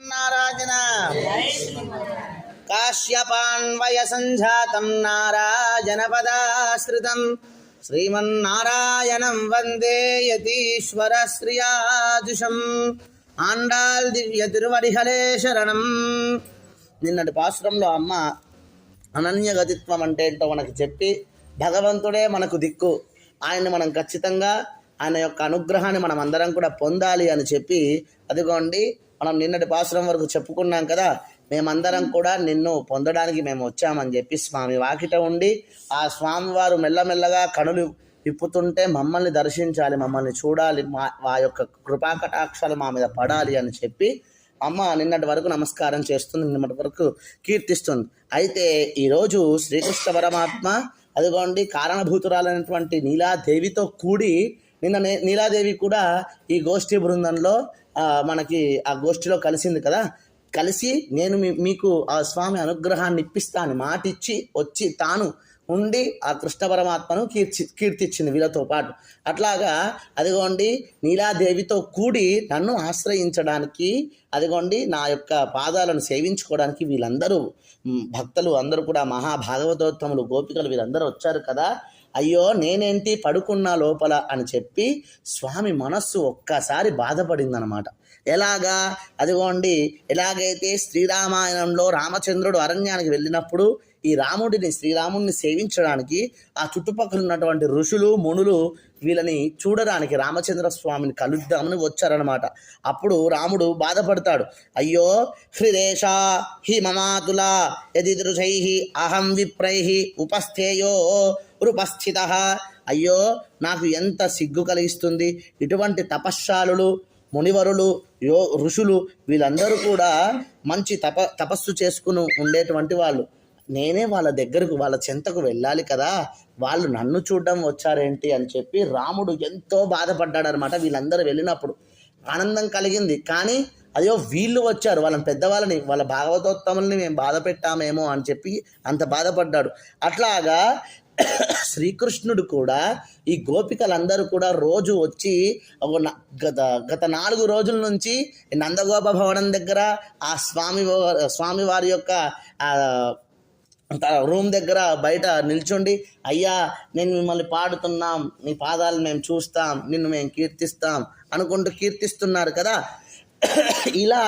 నారాయణ. కాశ్యపాన్వయ సంజాతం నారాయణ పదాశ్రితం శ్రీమన్నారాయణం వందే యతీశ్వర శ్రియాజుషం ఆండాల్ దివ్య తిరువరిహలే శరణం. నిన్నటి పాశ్రంలో అమ్మ అనన్యగతిత్వం అంటే ఏంటో మనకి చెప్పి భగవంతుడే మనకు దిక్కు. ఆయన్ని మనం ఖచ్చితంగా ఆయన యొక్క అనుగ్రహాన్ని మనం అందరం కూడా పొందాలి అని చెప్పి అదిగోండి మనం నిన్నటి పాశ్రం వరకు చెప్పుకున్నాం కదా మేమందరం కూడా నిన్ను పొందడానికి మేము వచ్చామని చెప్పి స్వామి వాకిట ఉండి ఆ స్వామివారు మెల్లమెల్లగా కనులు విప్పుతుంటే మమ్మల్ని దర్శించాలి మమ్మల్ని చూడాలి మా ఆ యొక్క కృపాకటాక్షాలు మా మీద పడాలి అని చెప్పి అమ్మ నిన్నటి వరకు నమస్కారం చేస్తుంది నిన్నటి వరకు కీర్తిస్తుంది. అయితే ఈరోజు శ్రీకృష్ణ పరమాత్మ అదిగోండి కారణభూతురాలైనటువంటి నీలాదేవితో కూడి నిన్న నే- నీలాదేవి కూడా ఈ గోష్ఠి బృందంలో మనకి ఆ గోష్ఠిలో కలిసింది కదా? కలిసి నేను మీ- మీకు ఆ స్వామి అనుగ్రహాన్ని ఇప్పిస్తాను. మాటిచ్చి వచ్చి తాను ఉండి ఆ కృష్ణ పరమాత్మను కీర్తి కీర్తిచ్చింది వీళ్ళతో పాటు. అట్లాగా అదిగోండి నీలాదేవితో కూడి నన్ను ఆశ్రయించడానికి అదిగోండి నా యొక్క పాదాలను సేవించుకోవడానికి వీళ్ళందరూ భక్తులు అందరూ కూడా మహాభాగవతోత్తములు గోపికలు వీళ్ళందరూ వచ్చారు కదా? అయ్యో నేనేంటి పడుకున్నా లోపల అని చెప్పి స్వామి మనస్సు ఒక్కసారి బాధపడిందనమాట. ఎలాగా? అదిగోండి ఎలాగైతే శ్రీరామాయణంలో రామచంద్రుడు అరణ్యానికి వెళ్ళినప్పుడు ఈ రాముడిని శ్రీరాముడిని సేవించడానికి ఆ చుట్టుపక్కల ఉన్నటువంటి ఋషులు మునులు వీళ్ళని చూడడానికి రామచంద్ర స్వామిని కలుద్దామని వచ్చారనమాట. అప్పుడు రాముడు బాధపడతాడు. అయ్యో హృదేశ హి మమాతుల యదిదృశై అహం విప్రై ఉపస్థేయో ఉపస్థిత. అయ్యో నాకు ఎంత సిగ్గు కలిగిస్తుంది. ఇటువంటి తపశ్శాలులు మునివరులు యో ఋషులు వీళ్ళందరూ కూడా మంచి తప తపస్సు చేసుకుని ఉండేటువంటి వాళ్ళు. నేనే వాళ్ళ దగ్గరకు వాళ్ళ చెంతకు వెళ్ళాలి కదా. వాళ్ళు నన్ను చూడడం వచ్చారేంటి అని చెప్పి రాముడు ఎంతో బాధపడ్డాడు అనమాట వీళ్ళందరూ వెళ్ళినప్పుడు. ఆనందం కలిగింది. కానీ అయ్యో వీళ్ళు వచ్చారు. వాళ్ళని పెద్దవాళ్ళని వాళ్ళ భాగవతోత్తముల్ని మేము బాధ పెట్టామేమో అని చెప్పి అంత బాధపడ్డాడు. అట్లాగా శ్రీకృష్ణుడు కూడా ఈ గోపికలందరూ కూడా రోజు వచ్చి ఒక గత గత నాలుగు రోజుల నుంచి నందగోప భవనం దగ్గర ఆ స్వామి స్వామి స్వామివారి యొక్క రూమ్ దగ్గర బయట నిల్చుండి. అయ్యా నేను మిమ్మల్ని పాడుతున్నాం నీ పాదాలు మేము చూస్తాం నిన్ను మేము కీర్తిస్తాం అనుకుంటూ కీర్తిస్తున్నారు కదా. ఇలా